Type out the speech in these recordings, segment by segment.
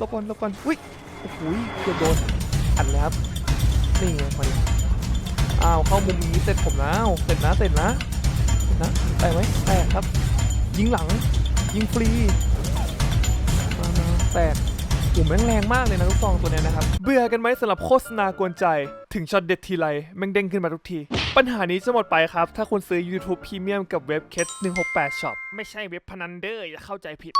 ลบก่อนลบก่อนอุ้ยโอ้โหเกือบโดนอัดเลยครับนี่ไงมาดิอ้าวเข้ามุมนี้เสร็จผมแล้วเสร็จนะเสร็จนะเสร็จนะแตกไหมแตกครับ ยิงหลัง ยิงฟรีมาแตกโอ้แม่งแรงมากเลยนะลูกซองตัวเนี้ยนะครับ เบื่อกันไหมสำหรับโฆษณากวนใจ ถึงช็อตเด็ดทีไรแม่งเด้งขึ้นมาทุกที ปัญหานี้จะหมดไปครับ ถ้าคุณซื้อ YouTube Premium กับเว็บ k e t 168 Shop ไม่ใช่เว็บพนันเด้ออย่าเข้าใจผิด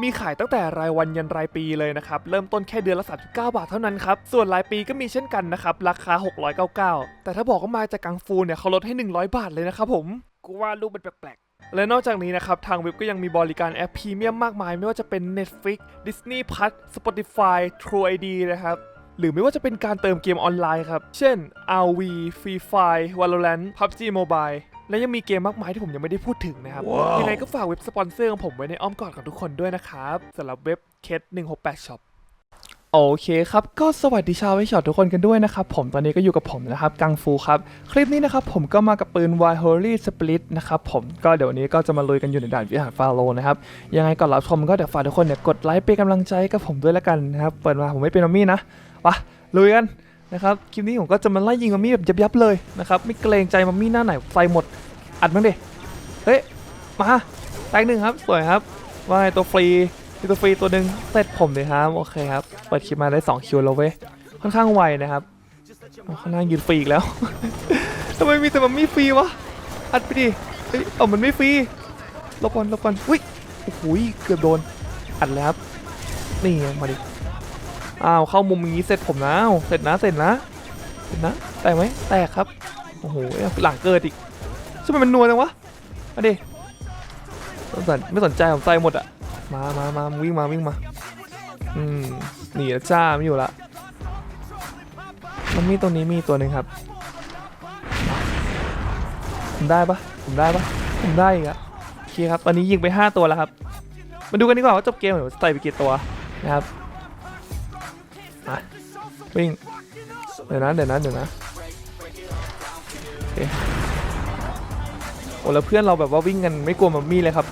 มีขายตั้งแต่รายวันยันรายปีเลยนะครับ เริ่มต้นแค่เดือนละ 39 บาทเท่านั้นครับ ส่วนรายปีก็มีเช่นกันนะครับ ราคา 699 แต่ถ้าบอกว่ามาจากกังฟูเนี่ยเขาลดให้ 100 บาทเลยนะครับผม กูว่ารูปมันแปลกๆและนอกจากนี้นะครับ ทางเว็บก็ยังมีบริการแอปพรีเมียมมากมาย ไม่ว่าจะเป็น Netflix Disney Plus Spotify True ID นะครับ หรือไม่ว่าจะเป็นการเติมเกมออนไลน์ครับ เช่น RV Free Fire Valorant PUBG Mobile และยังมีเกมมากมายที่ผมยังไม่ได้พูดถึงนะครับยังไงก็ฝากเว็บสปอนเซอร์ของผมไว้ในอ้อมกอดของทุกคนด้วยนะครับสำหรับเว็บ k e t 168 Shop โอเคครับก็สวัสดีชาวไอช็อตทุกคนกันด้วยนะครับผมตอนนี้ก็อยู่กับผมนะครับกังฟูครับ คลิปนี้นะครับผมก็มากับปืน y h o l y Split นะครับผมก็เดี๋ยววันนี้ก็จะมาลุยกันอยู่ในด่านวิหารฟาโลนะครับ ยังไงก่อนรับชมก็เดี๋ยวฝากทุกคนเนี่ยกดไลค์เป็นกำลังใจกับผมด้วยแล้วกันนะครับ เปิดมาผมไม่เป็นมัมมี่นะไปะลุยกัน นะครับคลิปนี้ผมก็จะมาไล่ยิงมัมมี่แบบยับๆเลยนะครับไม่เกรงใจมัมมี่หน้าไหนใส่หมดอัดมั้งดิเฮ้ยมาแตกหนึ่งครับสวยครับว่าไงตัวฟรีตัวฟรีตัวหนึ่งเสร็จผมเลยครับโอเคครับเปิดคลิปมาได้2คิวแล้วเว้ยค่อนข้างไวนะครับเอาข้างล่างยืนฟรีอีกแล้วทำไมมีแต่มัมมี่ฟรีวะอัดไปดิเฮ้ยเอามันไม่ฟรีลบก่อนลบก่อนอุ้ยโอ้โหเกือบโดนอัดแล้วครับนี่มาดิ อ้าวเข้ามุมนี้เสร็จผมแล้วเสร็จนะเสร็จนะเสร็จนะแตกไหมแตกครับโอ้โหหลังเกิดอีกทำไมมันนัวจังวะมาดิไม่สนใจผมใจหมดอะมามามาวิ่งมาวิ่งมาอืมหนีแล้วจ้าไม่อยู่ละมันมีตรงนี้มีตัวหนึ่งครับผมได้ปะผมได้ปะผมได้อีกอะโอเคครับตอนนี้ยิงไป 5 ตัวแล้วครับ มาดูกันดีกว่าว่าจบเกมเดี๋ยวใส่ไปกี่ตัวนะครับ วิ่งเดี๋ยวนะเดี๋ยวนะเดี๋ยวนะโอ้แล้วเพื่อนเราแบบว่าวิ่งกันไม่กลัวมัมมี่เลยครับ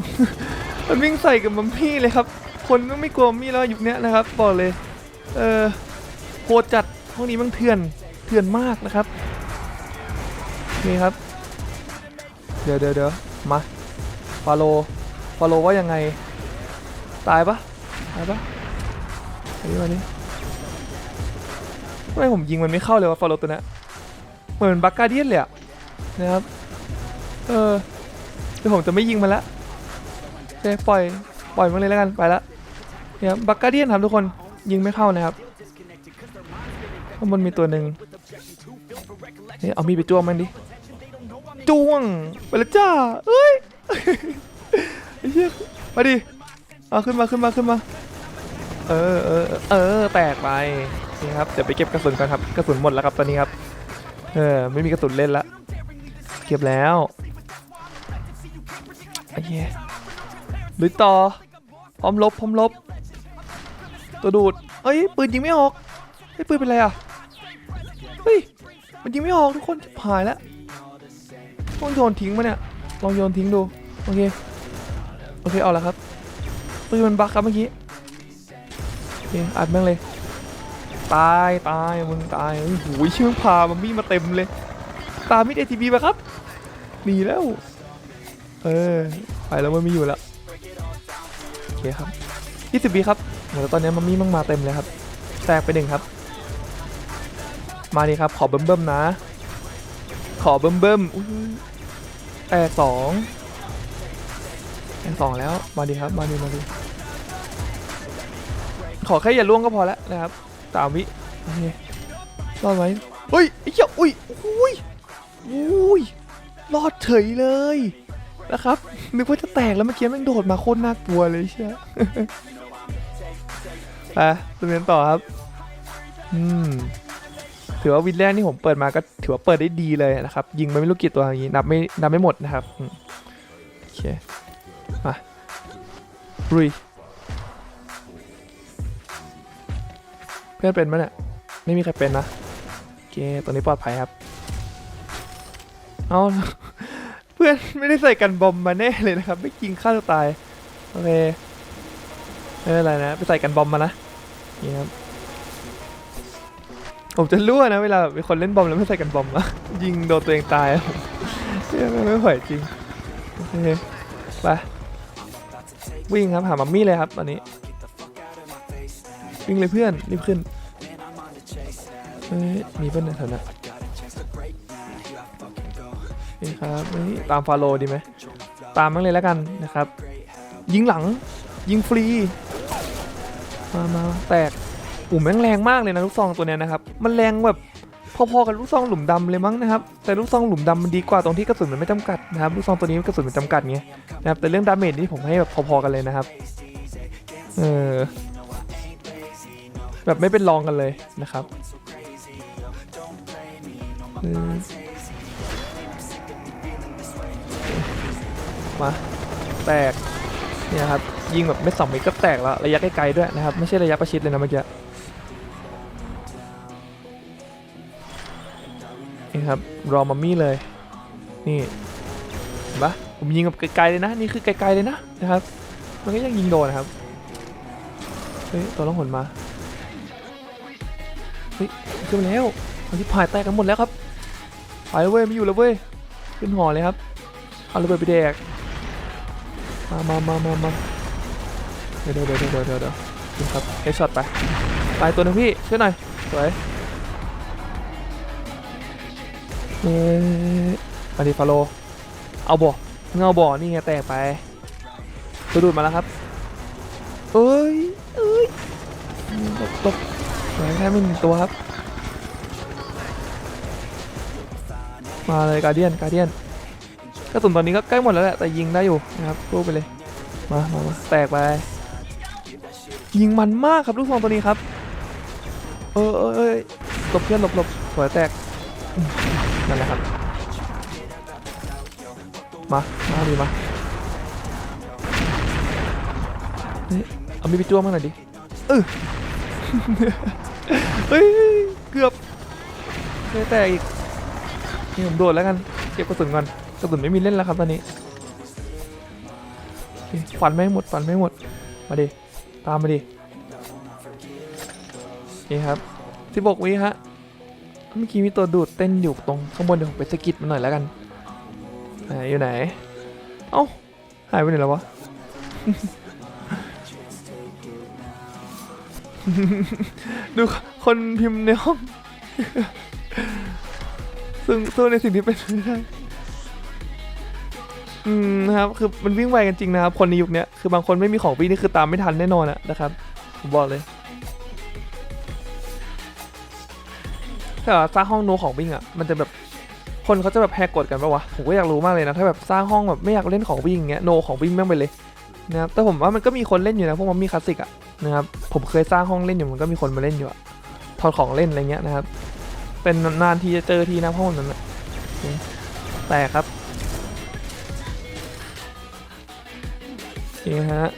มันวิ่งใส่กับมัมมี่เลยครับ คนไม่กลัวมัมมี่แล้วยุคเนี้ยนะครับบอกเลย เออโคตรจัดห้องนี้มันเถื่อนเถื่อนมากนะครับนี่ครับ เดี๋ยวเดี๋ยวเดี๋ยวมาฟาโลฟาโลว่ายังไง ตายปะตายปะอันนี้มานี่ ทำไมผมยิงมันไม่เข้าเลยวะฟอลโลตัวนี้เหมือนบักกาเดียนเลยอะนะครับ เออเดี๋ยวผมจะไม่ยิงมันละโอเคปล่อยปล่อยมันเลยแล้วกันไปละเนี่ยบักกาเดียนครับทุกคนยิงไม่เข้านะครับข้างบนมีตัวหนึ่งนี่เอามีดไปจ้วงมันดิจ้วงไปล้วจ้าเอ้ยไอ้เหี้ยมาดิเอาขึ้นมาขึ้นมาขึ้นมา เออเออเออแตกไป นี่ครับเดี๋ยวไปเก็บกระสุนก่อนครับกระสุนหมดแล้วครับตอนนี้ครับเออไม่มีกระสุนเล่นละเก็บแล้วโอเคลุยต่อพร้อมลบพร้อมลบ ตัวดูดเอ้ยปืนยิงไม่ออกเฮ้ปืนเป็นไรอะเฮ้ยมันยิงไม่ออกทุกคนชิบหายแล้วต้องโยนทิ้งมาเนี่ยลองโยนทิ้งดูโอเคโอเคเอาล้วครับปืนมันบั๊กครับเมื่อกี้โอเคอัดแม่งเลย ตายตายมึงตายโอ้โหเชื่องพามันมีมาเต็มเลย ตามมิดเอทีบีมาครับหนีแล้ว เออไปแล้วมันม่อยู่แล้วโอเคครับ20บีครับเหมือนตอนนี้มันมีมั่งมาเต็มเลยครับแตกไปหนึ่งครับ มาดีครับขอเบิ่มเบิ่มๆนะ ขอเบิ่มเบิ่มๆแตกสองแตกสองแล้วมาดีครับมาดีมาดีขอแค่อย่าล่วงก็พอแล้วนะครับ สามวิโอเครอดไหมเฮ้ยไอ้เหี้ยอุ้ยอุ้ยอุ้ยรอดเฉยเลยนะครับนึกว่าจะแตกแล้วเมื่อกี้แม่งโดดมาโคตรน่ากลัวเลยเชียไปดำเนินต่อครับ อืมถือว่าวินแรกนี่ผมเปิดมาก็ถือว่าเปิดได้ดีเลยนะครับ ยิงไปไม่รู้กี่ตัวอย่างนี้นับไม่นับไม่หมดนะครับอืมโอเคมาลุย เพื่อนเป็นไหมเนี่ยไม่มีใครเป็นนะโอเคตัวนี้ปลอดภัยครับเอาเพื่อนไม่ได้ใส่กันบอมมาแน่เลยนะครับ ไม่ยิงฆ่าตัวตายโอเคไม่เป็นไรนะไปใส่กันบอมมานะนี่ครับผมจะรั่วนะเวลาแบบมีคนเล่นบอมแล้วไม่ใส่กันบอมอะยิงโดนตัวเองตายเชี่ยไม่ไม่ไหวจริงโอเคไปวิ่งครับหามัมมี่เลยครับตอนนี้ วิ่งเลยเพื่อน รีบขึ้นเฮ้ยมีเพื่อนในแถวนั้นนี่ครับนี่ตามฟาโลดีไหม ตามมันเลยแล้วกันนะครับ ยิงหลัง ยิงฟรี มามาแตกอู่แม่งแรงมากเลยนะลูกซองตัวเนี้ยนะครับ มันแรงแบบพอๆกับลูกซองหลุมดำเลยมั้งนะครับแต่ลูกซองหลุมดำมันดีกว่าตรงที่กระสุนมันไม่จำกัดนะครับลูกซองตัวนี้กระสุนมันจำกัดไงนะครับแต่เรื่องดาเมจนี่ผมให้แบบพอๆกันเลยนะครับเออ แบบไม่เป็นรองกันเลยนะครับมาแตกเนี่ยครับยิงแบบไม่สองเมตรก็แตกแล้วระยะไกลๆด้วยนะครับ ไม่ใช่ระยะประชิดเลยนะเมื่อกี้นี่ครับรอมัมมี่เลย นี่เห็นปะผมยิงแบบไกลๆเลยนะนี่คือไกลๆเลยนะนะครับ มันก็ยังยิงโดนนะครับเฮ้ยตัวล่องหนมา ฮ้ยขึ้นมาแล้วมันที่ผายแตกกันหมดแล้วครับไปแล้วเว้ยไม่อยู่แล้วเว้ยขึ้นหอเลยครับเอาระเบิดไปแดกมามามามามาเดี๋ยวเดี๋ยวเดี๋ยวเดี๋ยวเดี๋ยวเดี๋ยครับเฮดช็อตไปไปตัวนึงพี่ช่วยหน่อยสวยเฮ้ยมาดิฟาโลเอาบ่มึงาบ่อนี่ไงแตกไปตัวดูดมาแล้วครับเอ้ยเอ้ยตก ตกสวยแค่ไม่หนึ่งตัวครับ มาเลยการเดียนการเดียนกระสุนตอนนี้ก็ใกล้หมดแล้วแหละแต่ยิงได้อยู่นะครับสู้ไปเลยมามามาแตกไป ยิงมันมากครับลูกซองตัวนี้ครับ เออเออเออหลบเพื่อนหลบหลบสวยแตกนั่นแหละครับ มามาดีมาเฮ้ยเอามีไปจ้วงมาหน่อยดิเออ เฮ้ยเกือบไม่แตกอีกนี่ผมโดดแล้วกันเก็บกระสุนก่อนกระสุนไม่มีเล่นแล้วครับตอนนี้โอเคฟันไม่หมดฟันไม่หมดมาดิตามมาดินี่ครับที่บอกวิฮะเมื่อกี้มีตัวดูดเต้นอยู่ตรงข้างบนเดี๋ยวผมไปสะกิดมันหน่อยแล้วกันไหนอยู่ไหนเอ้าหายไปไหนแล้ววะ ดูคนพิมพ์ในห้องซึ่งสู้ในสิ่งที่เป็นไม่ได้อืมนะครับ คือมันวิ่งไวกันจริงนะครับ คนในยุคนี้คือบางคนไม่มีของวิ่งนี่คือตามไม่ทันแน่นอนอะนะครับผมบอกเลยถ้าแบบสร้างห้องโนของวิ่งอะมันจะแบบคนเขาจะแบบแหกกฎกันปะวะผมก็อยากรู้มากเลยนะ ถ้าแบบสร้างห้องแบบไม่อยากเล่นของวิ่งอย่างเงี้ยโนของวิ่งแม่งไปเลยนะครับแต่ผมว่ามันก็มีคนเล่นอยู่นะพวกมันมีคลาสสิกอะ นะครับผมเคยสร้างห้องเล่นอยู่มันก็มีคนมาเล่นอยู่อะถอดของเล่นอะไรเงี้ยนะครับ เป็นนานทีจะเจอทีนะห้องนั้นอะแต่ครับนี่ฮะ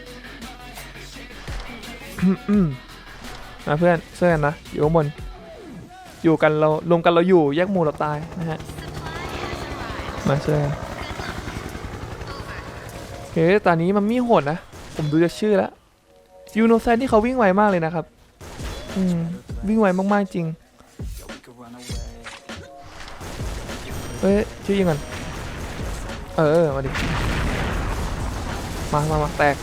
มาเพื่อนเสื้อกันนะ อยู่ข้างบน อยู่กันเรารวมกันเราอยู่แยกหมู่เราตายนะฮะ มาเสื้อกันโอเคตอนนี้มันมีโหดนะ ผมดูจากชื่อแล้ว ยูโนแซนที่เขาวิ่งไวมากเลยนะครับ อืม วิ่งไวมาก ๆ จริงเฮ้ยชื่อยิงก่อน เออ มาดิ มามามาแตก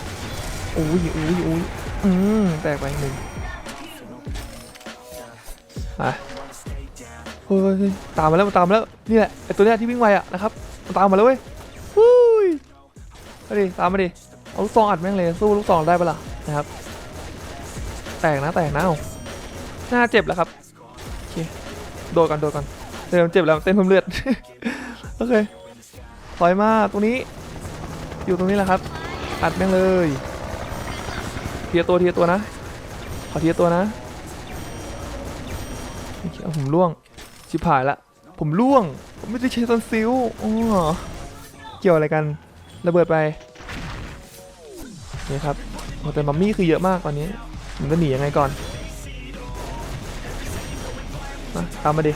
อุ้ยอุ้ยอุ้ยอืม แตกไปหนึ่งมาเฮ้ยตามมาแล้วมันตามมาแล้ว นี่แหละไอตัวเนี้ยที่วิ่งไวอะนะครับมันตามมาแล้วเว้ยวุ้ยมาดิตามมาดิ เอาลูกซองอัดแม่งเลย สู้ลูกซองได้ปะล่ะ นะครับ แตกนะแตกนะเอาหน้าเจ็บแล้วครับโอเคโดดกันโดดกันเดี๋ยวมันเจ็บแล้วเต้นพิ่มเลือดโอเคถอยมาตรงนี้ อยู่ตรงนี้แหละครับอัดแม่งเลยเทียตัวเทียตัวนะ ขอเทียตัวนะโอเคเอาผมล่วงชิบหายละผมล่วงผมไม่ได้ใช้ซันซิลอ๋อเกี่ยวอะไรกันระเบิดไปนี่ครับ โอ้แต่มัมมี่คือเยอะมากตอนนี้ผมจะหนียังไงก่อนมาตามมาดิ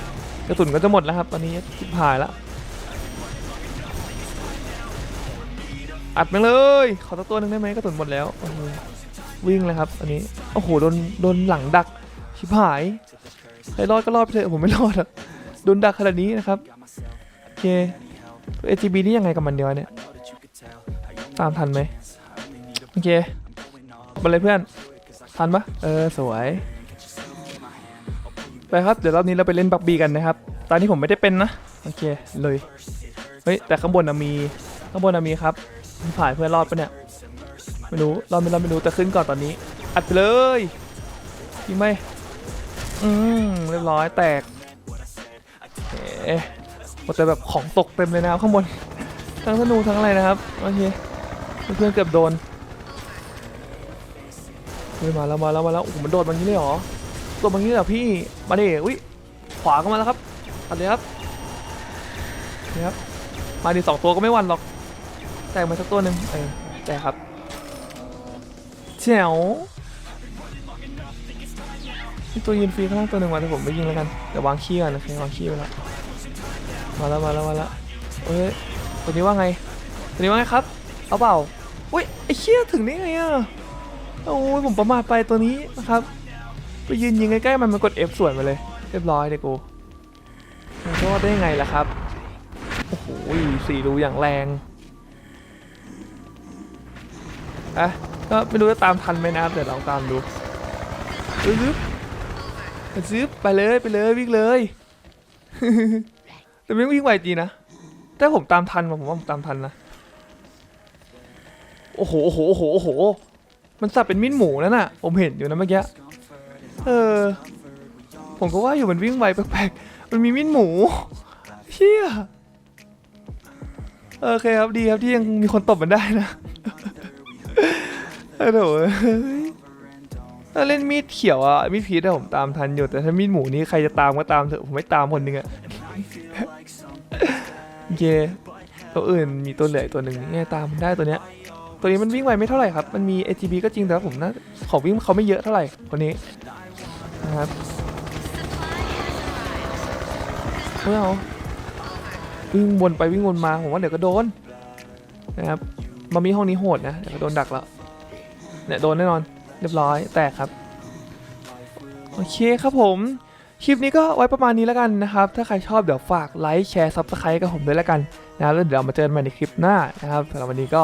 กระสุนก็จะหมดแล้วครับตอนนี้ชิบหายละอัดแม่งเลย ขอตัวตัวหนึงได้ไหมกระสุนหมดแล้ววิ่งเลยครับอันนี้โอ้โหโดนโดนหลังดักชิบหายใครรอดก็รอดไปเถอะผมไม่รอดหรอกโดนดักขนาดนี้นะครับโอเคเอจีบีนี่ยังไงกับมันเดียวเนี่ยตามทันไหมโอเค มาเลยเพื่อน ทันปะเออสวย ไปครับ เดี๋ยวรอบนี้เราไปเล่นบักบีกันนะครับ ตอนนี้ผมไม่ได้เป็นนะ โอเค เลย เฮ้ย แต่ข้างบนมี ข้างบนมีครับมีผ่านเพื่อนรอดปะเนี่ย ไม่รู้ รอดไม่รอดไม่รู้ แต่ขึ้นก่อนตอนนี้ อัดไปเลยยิงไหมอืมเรียบร้อยแตกเอ๊ะหมดแต่แบบของตกเต็มเลยนะครับข้างบน ทั้งธนูทั้งอะไรนะครับ โอเค เพื่อนเกือบโดน ฮ้ยมาแล้วมาแล้วมาแล้วโอ้โหมันโดดมันนี้เลยเหรอโดดมันนี้เลยเหรอพี่มาดิอุ้ยขวาก็มาแล้วครับอันนี้ครับนี่ครับมาดิสองตัวก็ไม่หวันหรอกแตกมาสักตัวหนึ่งเออแตกครับแจ๋วมีตัวยืนฟรีข้างล่างตัวหนึ่งมาแต่ผมไม่ยิงแล้วกันเดี๋ยววางขี้ก่อนนะโอเควางขี้ไปแล้วมาแล้วมาแล้วมาแล้วเอ้ยตัวนี้ว่าไงตัวนี้ว่าไงครับเอาเปล่าอุ้ยไอ้เชี่ยถึงได้ไงอะ โอ้ยผมประมาทไปตัวนี้นะครับ ไปยืนยิงใกล้ๆมันมันกด F ส่วนมาเลยเรียบร้อยเลยกูมันจะว่าได้ยังไงล่ะครับโอ้โหสี่รูอย่างแรงอะก็ไม่รู้จะตามทันไหมนะครับเดี๋ยวลองตามดูซึบซึบไปเลยไปเลยวิ่งเลยแต่ไม่วิ่งไวจริงนะถ้าผมตามทันผมว่าผมตามทันนะโอ้โหโอ้โหโอ้โหโอ้โห มันสับเป็นมิ้นหมูนั่นน่ะ ผมเห็นอยู่นะเมื่อกี้ เออ ผมก็ว่าอยู่มันวิ่งไวแปลกๆ มันมีมิ้นหมูเฮียโอเคครับดีครับที่ยังมีคนตบมันได้นะเออโถเอ้ยถ้าเล่นมีดเขียวอะมีดพีชอะผมตามทันอยู่แต่ถ้ามีดหมูนี่ใครจะตามก็ตามเถอะผมไม่ตามคนหนึงอะโอเคตัวอื่นมีตัวเหลืออกตัวหนึ่งเนี่ยตามมันได้ตัวเนี้ย ตัวนี้มันวิ่งไวไม่เท่าไหร่ครับ มันมี ATB ก็จริงแต่ว่าผมน่าของวิ่งเขาไม่เยอะเท่าไหร่คนนี้นะครับไม่เอาวิ่งวนไปวิ่งวนมาผมว่าเดี๋ยวก็โดนนะครับมามีห้องนี้โหดนะเดี๋ยวก็โดนดักแล้วเนี่ยโดนแน่นอนเรียบร้อยแตกครับโอเคครับผมคลิปนี้ก็ไว้ประมาณนี้แล้วกันนะครับ ถ้าใครชอบเดี๋ยวฝากไลค์แชร์ซับสไครต์กับผมด้วยแล้วกันนะครับแล้วเดี๋ยวเรามาเจอกันใหม่ในคลิปหน้านะครับสำหรับวันนี้ก็